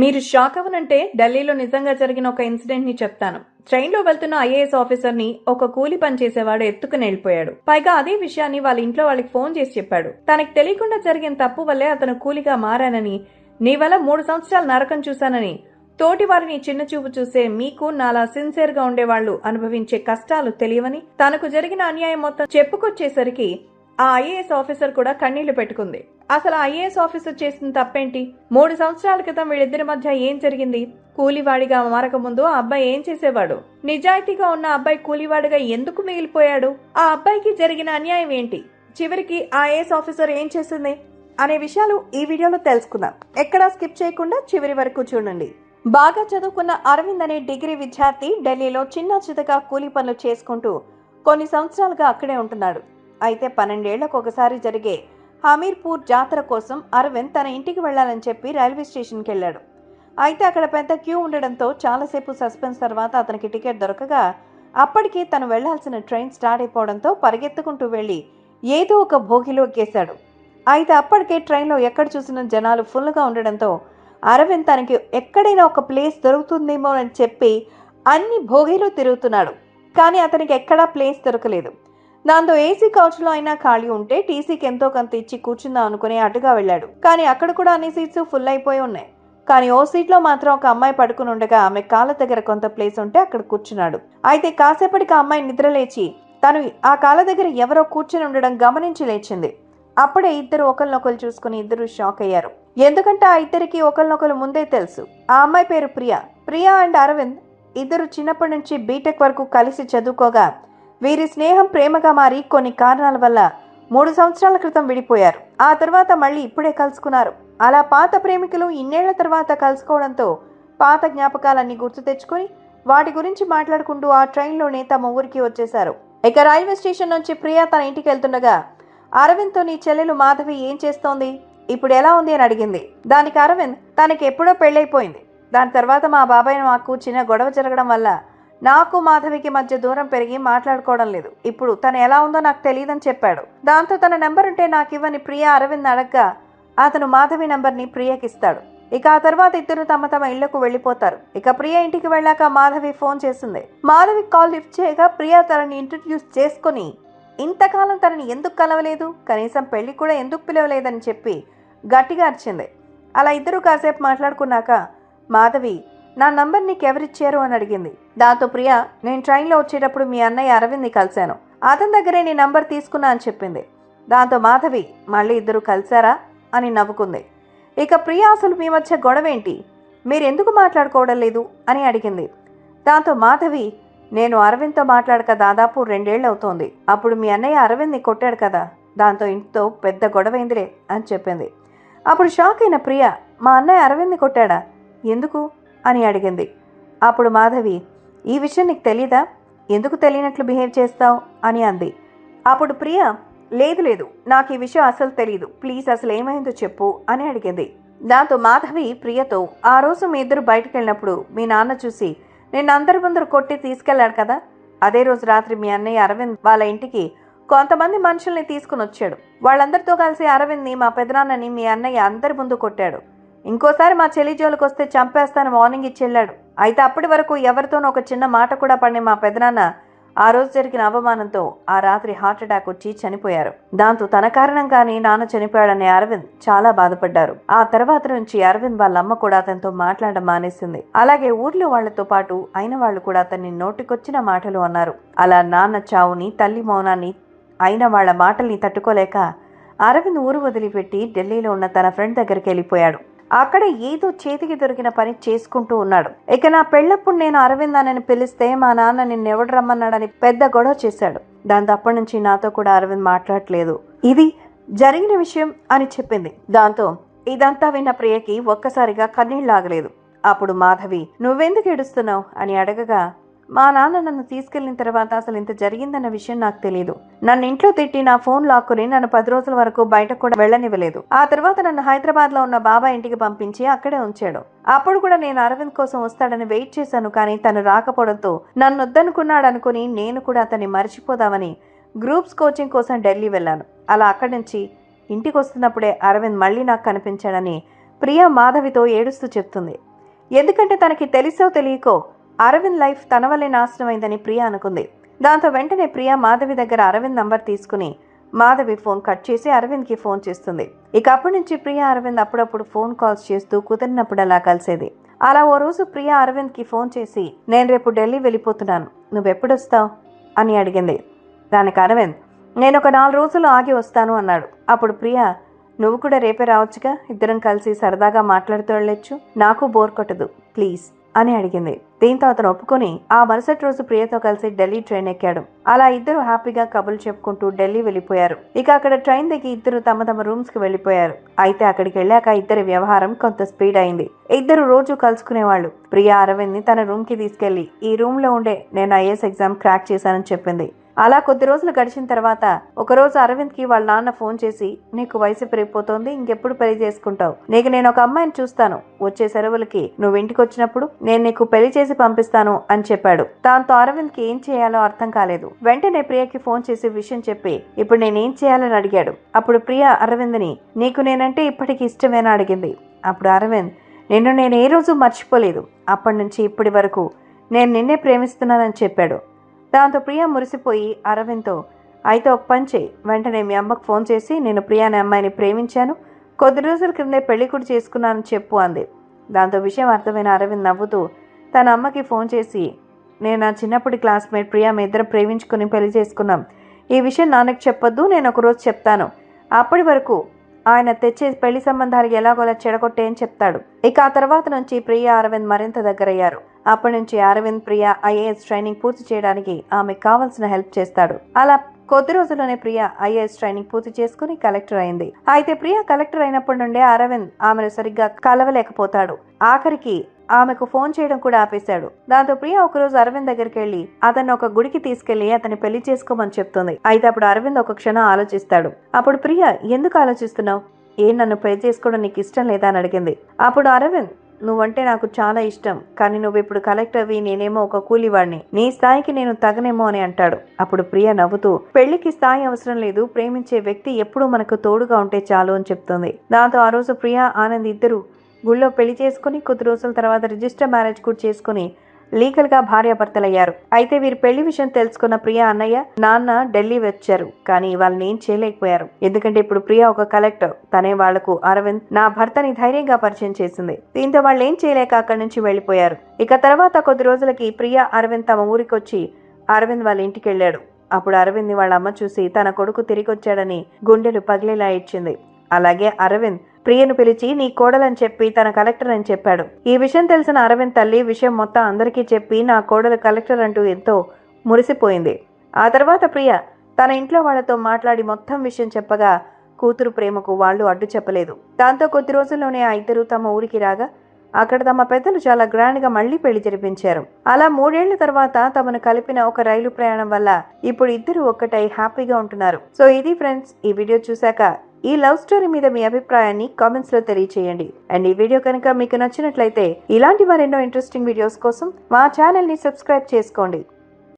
మీరు షాక్ అవనంటే ఢిల్లీలో నిజంగా జరిగిన ఒక ఇన్సిడెంట్ని చెప్తాను. ట్రైన్లో వెళ్తున్న ఐఏఎస్ ఆఫీసర్ని ఒక కూలి పని చేసేవాడు ఎత్తుకుని వెళ్ళిపోయాడు. పైగా అదే విషయాన్ని వాళ్ళ ఇంట్లో వాళ్ళకి ఫోన్ చేసి చెప్పాడు. తనకి తెలియకుండా జరిగిన తప్పు వల్లే అతను కూలిగా మారానని నీ వల్ల మూడు సంవత్సరాలు నరకం చూశానని తోటి వారిని చిన్న చూపు చూసే మీకు నాలా సిన్సియర్గా ఉండేవాళ్ళు అనుభవించే కష్టాలు తెలియవని తనకు జరిగిన అన్యాయం మొత్తం చెప్పుకొచ్చేసరికి ఆ ఐఏఎస్ ఆఫీసర్ కూడా కన్నీళ్ళు పెట్టుకుంది. అసలు ఐఏఎస్ ఆఫీసర్ చేసిన తప్పేంటి? మూడు సంవత్సరాల క్రితం వీళ్ళిద్దరి మధ్య ఏం జరిగింది? కూలివాడిగా మారకముందు ఆ అబ్బాయి ఏం చేసేవాడు? నిజాయితీగా ఉన్న అబ్బాయి కూలివాడిగా ఎందుకు మిగిలిపోయాడు? ఆ అబ్బాయికి జరిగిన అన్యాయం ఏంటి? చివరికి ఆ ఐఏఎస్ ఆఫీసర్ ఏం చేసింది? అనే విషయాలు ఈ వీడియోలో తెలుసుకుందాం. ఎక్కడా స్కిప్ చేయకుండా చివరి వరకు చూడండి. బాగా చదువుకున్న అరవింద్ అనే డిగ్రీ విద్యార్థి ఢిల్లీలో చిన్న చితగా కూలీ పనులు చేసుకుంటూ కొన్ని సంవత్సరాలుగా అక్కడే ఉంటున్నాడు. అయితే పన్నెండేళ్ళకు ఒకసారి జరిగే హమీర్పూర్ జాతర కోసం అరవింద్ తన ఇంటికి వెళ్ళాలని చెప్పి రైల్వే స్టేషన్కి వెళ్ళాడు. అయితే అక్కడ పెద్ద క్యూ ఉండడంతో చాలాసేపు సస్పెన్స్ తర్వాత అతనికి టికెట్ దొరకగా అప్పటికే తను వెళ్ళాల్సిన ట్రైన్ స్టార్ట్ అయిపోవడంతో పరిగెత్తుకుంటూ వెళ్ళి ఏదో ఒక భోగిలో ఎక్కేశాడు. అయితే అప్పటికే ట్రైన్లో ఎక్కడ చూసిన జనాలు ఫుల్గా ఉండడంతో అరవింద్ తనకి ఎక్కడైనా ఒక ప్లేస్ దొరుకుతుందేమో అని చెప్పి అన్ని భోగిలో తిరుగుతున్నాడు. కానీ అతనికి ఎక్కడా ప్లేస్ దొరకలేదు. దాంతో ఏసీ కౌచ్లో అయినా ఖాళీ ఉంటే టీసీకి ఎంతో కొంత ఇచ్చి కూర్చుందాం అనుకుని అటుగా వెళ్ళాడు. కానీ అక్కడ కూడా అన్ని సీట్స్ ఫుల్ అయిపోయి ఉన్నాయి. కానీ ఓ సీట్లో మాత్రం ఒక అమ్మాయి పడుకుని ఉండగా ఆమె కాళ్ళ దగ్గర కొంత ప్లేస్ ఉంటే అక్కడ కూర్చున్నాడు. అయితే కాసేపటికి ఆ అమ్మాయి నిద్రలేచి తను ఆ కాళ్ళ దగ్గర ఎవరో కూర్చుని ఉండడం గమనించి లేచింది. అప్పుడే ఇద్దరు ఒకరినొకరు చూసుకుని ఇద్దరు షాక్ అయ్యారు. ఎందుకంటే ఆ ఇద్దరికి ఒకరినొకరు ముందే తెలుసు. ఆ అమ్మాయి పేరు ప్రియా. ప్రియా అండ్ అరవింద్ ఇద్దరు చిన్నప్పటి నుంచి బీటెక్ వరకు కలిసి చదువుకోగా వీరి స్నేహం ప్రేమగా మారి కొన్ని కారణాల వల్ల మూడు సంవత్సరాల క్రితం విడిపోయారు. ఆ తర్వాత మళ్ళీ ఇప్పుడే కలుసుకున్నారు. అలా పాత ప్రేమికులు ఇన్నేళ్ళ తర్వాత కలుసుకోవడంతో పాత జ్ఞాపకాలన్నీ గుర్తు తెచ్చుకొని వాటి గురించి మాట్లాడుకుంటూ ఆ ట్రైన్లోనే తమ ఊరికి వచ్చేశారు. ఇక రైల్వే స్టేషన్ నుంచి ప్రియా తన ఇంటికి వెళ్తుండగా అరవింద్తో నీ చెల్లెలు మాధవి ఏం చేస్తోంది? ఇప్పుడు ఎలా ఉంది? అని అడిగింది. దానికి అరవింద్ తనకి ఎప్పుడో పెళ్ళైపోయింది. దాని తర్వాత మా బాబాయ్ మాకు చిన్న గొడవ జరగడం వల్ల నాకు మాధవికి మధ్య దూరం పెరిగి మాట్లాడుకోవడం లేదు. ఇప్పుడు తను ఎలా ఉందో నాకు తెలియదని చెప్పాడు. దాంతో తన నెంబర్ ఉంటే నాకు ఇవ్వని ప్రియా అరవింద్ అడగ్గా అతను మాధవి నెంబర్ని ప్రియకిస్తాడు ఇక ఆ తర్వాత ఇద్దరు తమ తమ ఇళ్ళకు వెళ్ళిపోతారు. ఇక ప్రియ ఇంటికి వెళ్ళాక మాధవి ఫోన్ చేసింది మాధవి కాల్ లిఫ్ట్ చేయగా ప్రియ తనని ఇంట్రడ్యూస్ చేసుకుని ఇంతకాలం తనని ఎందుకు కలవలేదు? కనీసం పెళ్ళి కూడా ఎందుకు పిలవలేదని చెప్పి గట్టిగా అరిచింది. అలా ఇద్దరు కాసేపు మాట్లాడుకున్నాక మాధవి నా నంబర్ నీకు ఎవరిచ్చారు అని అడిగింది. దాంతో ప్రియ నేను ట్రైన్లో వచ్చేటప్పుడు మీ అన్నయ్య అరవింద్ని కలిశాను. అతని దగ్గరే నీ నంబర్ తీసుకున్నా అని చెప్పింది. దాంతో మాధవి మళ్ళీ ఇద్దరు కలిశారా? అని నవ్వుకుంది. ఇక ప్రియ అసలు మీ మధ్య గొడవ ఏంటి మీరు ఎందుకు మాట్లాడుకోవడం లేదు? అని అడిగింది. దాంతో మాధవి నేను అరవింద్తో మాట్లాడక దాదాపు రెండేళ్ళు అవుతోంది అప్పుడు మీ అన్నయ్య అరవింద్ని కొట్టాడు కదా దాంతో ఇంట్లో పెద్ద గొడవైందిలే అని చెప్పింది. అప్పుడు షాక్ అయిన ప్రియ మా అన్నయ్య అరవింద్ని కొట్టాడా? ఎందుకు? అని అడిగింది. అప్పుడు మాధవి ఈ విషయం నీకు తెలీదా? ఎందుకు తెలియనట్లు బిహేవ్ చేస్తావు? అని అంది. అప్పుడు ప్రియ లేదు లేదు నాకు ఈ విషయం అసలు తెలియదు ప్లీజ్ అసలు ఏమైందో చెప్పు అని అడిగింది. దాంతో మాధవి ప్రియతో ఆ రోజు మీ ఇద్దరు బయటకు వెళ్ళినప్పుడు మీ నాన్న చూసి నేను అందరి ముందరు కొట్టి తీసుకెళ్ళాడు కదా? అదే రోజు రాత్రి మీ అన్నయ్య అరవింద్ వాళ్ళ ఇంటికి కొంతమంది మనుషుల్ని తీసుకుని వచ్చాడు. వాళ్ళందరితో కలిసి అరవింద్ని మా పెదనాన్నని మీ అన్నయ్య అందరి ముందు కొట్టాడు. ఇంకోసారి మా చెల్లి జోలికి వస్తే చంపేస్తాను వార్నింగ్ ఇచ్చి వెళ్ళాడు. అయితే అప్పటి వరకు ఎవరితోనూ ఒక చిన్న మాట కూడా పడిన మా పెదనాన్న ఆ రోజు జరిగిన అవమానంతో ఆ రాత్రి హార్ట్ అటాక్ వచ్చి చనిపోయారు. దాంతో తన కారణంగానే నాన్న చనిపోయాడనే అరవింద్ చాలా బాధపడ్డారు. ఆ తర్వాత నుంచి అరవింద్ వాళ్ళ అమ్మ కూడా అతనితో మాట్లాడడం మానేసింది. అలాగే ఊర్లో వాళ్ళతో పాటు అయిన వాళ్ళు కూడా అతన్ని నోటికొచ్చిన మాటలు అన్నారు. అలా నాన్న చావుని తల్లి మౌనాన్ని అయిన వాళ్ళ మాటల్ని తట్టుకోలేక అరవింద్ ఊరు వదిలిపెట్టి ఢిల్లీలో ఉన్న తన ఫ్రెండ్ దగ్గరికి వెళ్ళిపోయాడు. అక్కడ ఏదో చేతికి దొరికిన పని చేసుకుంటూ ఉన్నాడు. ఇక నా పెళ్ళప్పుడు నేను అరవింద్ అని పిలిస్తే మా నాన్న నిన్ను ఎవడు రమ్మన్నాడని పెద్ద గొడవ చేశాడు. దాంతో అప్పటి నుంచి నాతో కూడా అరవింద్ మాట్లాడలేదు ఇది జరిగిన విషయం అని చెప్పింది. దాంతో ఇదంతా విన్న ప్రియకి ఒక్కసారిగా కన్నీళ్ళు ఆగలేదు. అప్పుడు మాధవి నువ్వెందుకు ఏడుస్తున్నావు? అని అడగగా మా నాన్న నన్ను తీసుకెళ్ళిన తర్వాత అసలు ఇంత జరిగిందన్న విషయం నాకు తెలియదు నన్ను ఇంట్లో తిట్టి నా ఫోన్ లాక్కుని నన్ను పది రోజుల వరకు బయట కూడా వెళ్ళనివ్వలేదు. ఆ తర్వాత నన్ను హైదరాబాద్లో ఉన్న బాబా ఇంటికి పంపించి అక్కడే ఉంచాడు. అప్పుడు కూడా నేను అరవింద్ కోసం వస్తాడని వెయిట్ చేశాను కానీ తను రాకపోవడంతో నన్ను వద్దనుకున్నాడు అనుకుని నేను కూడా అతన్ని మర్చిపోదామని గ్రూప్స్ కోచింగ్ కోసం ఢిల్లీ వెళ్ళాను. అలా అక్కడి నుంచి ఇంటికి వస్తున్నప్పుడే అరవింద్ మళ్ళీ నాకు కనిపించాడని ప్రియా మాధవితో ఏడుస్తూ చెప్తుంది. ఎందుకంటే తనకి తెలిసో తెలియకో అరవింద్ లైఫ్ తన వల్లే నాశనమైందని ప్రియా అనుకుంది. దాంతో వెంటనే ప్రియా మాధవి దగ్గర అరవింద్ నంబర్ తీసుకుని మాధవి ఫోన్ కట్ చేసి అరవింద్కి ఫోన్ చేస్తుంది. ఇక అప్పటి నుంచి ప్రియ అరవింద్ అప్పుడప్పుడు ఫోన్ కాల్స్ చేస్తూ కుదిరినప్పుడలా కలిసేది. అలా ఓ రోజు ప్రియా అరవింద్కి ఫోన్ చేసి నేను రేపు ఢిల్లీ వెళ్ళిపోతున్నాను. నువ్వెప్పుడొస్తావు? అని అడిగింది. దానికి అరవింద్ నేను ఒక నాలుగు రోజులు ఆగి వస్తాను అన్నాడు. అప్పుడు ప్రియా నువ్వు కూడా రేపే రావచ్చుగా? ఇద్దరం కలిసి సరదాగా మాట్లాడుతూ వెళ్ళొచ్చు? నాకు బోర్ కొట్టదు. ప్లీజ్. అని అడిగింది. దీంతో అతను ఒప్పుకొని ఆ మరుసటి రోజు ప్రియతో కలిసి ఢిల్లీ ట్రైన్ ఎక్కాడు. అలా ఇద్దరు హ్యాపీగా కబుర్లు చెప్పుకుంటూ ఢిల్లీ వెళ్ళిపోయారు. ఇక అక్కడ ట్రైన్ దిగి ఇద్దరు తమ తమ రూమ్స్కి వెళ్ళిపోయారు. అయితే అక్కడికి వెళ్ళాక ఇద్దరి వ్యవహారం కొంత స్పీడ్ అయింది. ఇద్దరు రోజు కలుసుకునేవాళ్ళు. ప్రియా అరవింద్ని తన రూమ్కి తీసుకెళ్ళి ఈ రూమ్లో ఉండే నేను ఐఏఎస్ ఎగ్జామ్ క్రాక్ చేశానని చెప్పింది. అలా కొద్ది రోజులు గడిచిన తర్వాత ఒకరోజు అరవింద్కి వాళ్ళ నాన్న ఫోన్ చేసి నీకు వయసు పెరిగిపోతుంది ఇంకెప్పుడు పెళ్ళి చేసుకుంటావు? నీకు నేను ఒక అమ్మాయిని చూస్తాను. వచ్చే సెలవులకి నువ్వు ఇంటికి వచ్చినప్పుడు నేను నీకు పెళ్ళి చేసి పంపిస్తాను అని చెప్పాడు. దాంతో అరవింద్కి ఏం చేయాలో అర్థం కాలేదు. వెంటనే ప్రియకి ఫోన్ చేసి విషయం చెప్పి ఇప్పుడు నేనేం చేయాలని అడిగాడు? అప్పుడు ప్రియ అరవింద్ని నీకు నేనంటే ఇప్పటికి ఇష్టమేనా అడిగింది. అప్పుడు అరవింద్ నిన్ను నేను ఏ రోజు మర్చిపోలేదు. అప్పటి నుంచి ఇప్పటి వరకు నేను నిన్నే ప్రేమిస్తున్నానని చెప్పాడు. దాంతో ప్రియా మురిసిపోయి అరవింద్తో అయితే ఒక పని చేయి. వెంటనే మీ అమ్మకు ఫోన్ చేసి నేను ప్రియా అనే అమ్మాయిని ప్రేమించాను. కొద్ది రోజుల క్రిందే పెళ్ళి కూడా చేసుకున్నానని చెప్పు అంది. దాంతో విషయం అర్థమైన అరవింద్ నవ్వుతూ తన అమ్మకి ఫోన్ చేసి నేను నా చిన్నప్పటి క్లాస్మేట్ ప్రియా మీ ఇద్దరం ప్రేమించుకుని పెళ్ళి చేసుకున్నాం. ఈ విషయం నాన్నకి చెప్పొద్దు నేను ఒకరోజు చెప్తాను. అప్పటి వరకు ఆయన తెచ్చే పెళ్ళి సంబంధాలు ఎలాగోలా చెడగొట్టే అని చెప్తాడు. ఇక ఆ తర్వాత నుంచి ప్రియ అరవింద్ మరింత దగ్గరయ్యారు. అప్పటి నుంచి అరవింద్ ప్రియ ఐఏఎస్ ట్రైనింగ్ పూర్తి చేయడానికి ఆమెకు కావాల్సిన హెల్ప్ చేస్తాడు. అలా కొద్ది రోజుల్లోనే ప్రియ ఐఏఎస్ ట్రైనింగ్ పూర్తి చేసుకుని కలెక్టర్ అయింది. అయితే ప్రియ కలెక్టర్ అయినప్పటి నుండే అరవింద్ ఆమెను సరిగ్గా కలవలేకపోతాడు. ఆఖరికి ఆమెకు ఫోన్ చేయడం కూడా ఆపేశాడు. దాంతో ప్రియ ఒకరోజు అరవింద్ దగ్గరికి వెళ్ళి అతన్ని ఒక గుడికి తీసుకెళ్ళి అతన్ని పెళ్ళి చేసుకోమని చెప్తుంది. అయితే అప్పుడు అరవింద్ ఒక క్షణం ఆలోచిస్తాడు. అప్పుడు ప్రియ ఎందుకు ఆలోచిస్తున్నావు? ఏ నన్ను పెళ్ళి చేసుకోవడం నీకు ఇష్టం లేదా? అని అడిగింది. అప్పుడు అరవింద్ నువ్వంటే నాకు చాలా ఇష్టం కానీ నువ్వు ఇప్పుడు కలెక్టర్వి నేనేమో ఒక కూలివాడిని. నీ స్థాయికి నేను తగనేమో అని అంటాడు. అప్పుడు ప్రియ నవ్వుతూ పెళ్ళికి స్థాయి అవసరం లేదు ప్రేమించే వ్యక్తి ఎప్పుడూ మనకు తోడుగా ఉంటే చాలు అని చెప్తుంది. దాంతో ఆ రోజు ప్రియ ఆనంద్ ఇద్దరు గుళ్ళో పెళ్ళి చేసుకుని కొద్ది రోజుల తర్వాత రిజిస్టర్ మ్యారేజ్ కూడా చేసుకుని లీగల్గా భార్యాభర్తలయ్యారు. అయితే వీరి పెళ్ళి విషయం తెలుసుకున్న ప్రియా అన్నయ్య నాన్న ఢిల్లీ వచ్చారు కానీ వాళ్ళని ఏం చేయలేకపోయారు. ఎందుకంటే ఇప్పుడు ప్రియా ఒక కలెక్టర్ తనే వాళ్ళకు అరవింద్ నా భర్తని ధైర్యంగా పరిచయం చేసింది. దీంతో వాళ్ళు ఏం చేయలేక అక్కడి నుంచి వెళ్ళిపోయారు ఇక తర్వాత కొద్ది రోజులకి ప్రియా అరవింద్ తమ ఊరికొచ్చి అరవింద్ వాళ్ళ ఇంటికి వెళ్ళాడు అప్పుడు అరవింద్ వాళ్ళ అమ్మ చూసి తన కొడుకు తిరిగి వచ్చాడని గుండెలు పగిలేలా ఇచ్చింది అలాగే అరవింద్ ప్రియను పిలిచి నీ కోడలని చెప్పి తన కలెక్టర్ అని చెప్పాడు. ఈ విషయం తెలిసిన అరవింద్ తల్లి విషయం మొత్తం అందరికీ చెప్పి నా కోడలు కలెక్టర్ అంటూ ఎంతో మురిసిపోయింది. ఆ తర్వాత ప్రియ తన ఇంట్లో వాళ్ళతో మాట్లాడి మొత్తం విషయం చెప్పగా కూతురు ప్రేమకు వాళ్ళు అడ్డు చెప్పలేదు. దాంతో కొద్ది రోజుల్లోనే ఆ ఇద్దరు తమ ఊరికి రాగా అక్కడ తమ పెద్దలు చాలా గ్రాండ్గా మళ్ళీ పెళ్ళి జరిపించారు. అలా మూడేళ్ళ తర్వాత తమను కలిపిన ఒక రైలు ప్రయాణం వల్ల ఇప్పుడు ఇద్దరు ఒక్కటై హ్యాపీగా ఉంటున్నారు. సో ఇది ఫ్రెండ్స్ ఈ వీడియో చూశాక ఈ లవ్ స్టోరీ మీద మీ అభిప్రాయాన్ని కామెంట్స్లో తెలియచేయండి. అండ్ ఈ వీడియో కనుక మీకు నచ్చినట్లయితే ఇలాంటి మరెన్నో ఇంట్రెస్టింగ్ వీడియోస్ కోసం మా ఛానల్ని సబ్స్క్రైబ్ చేసుకోండి.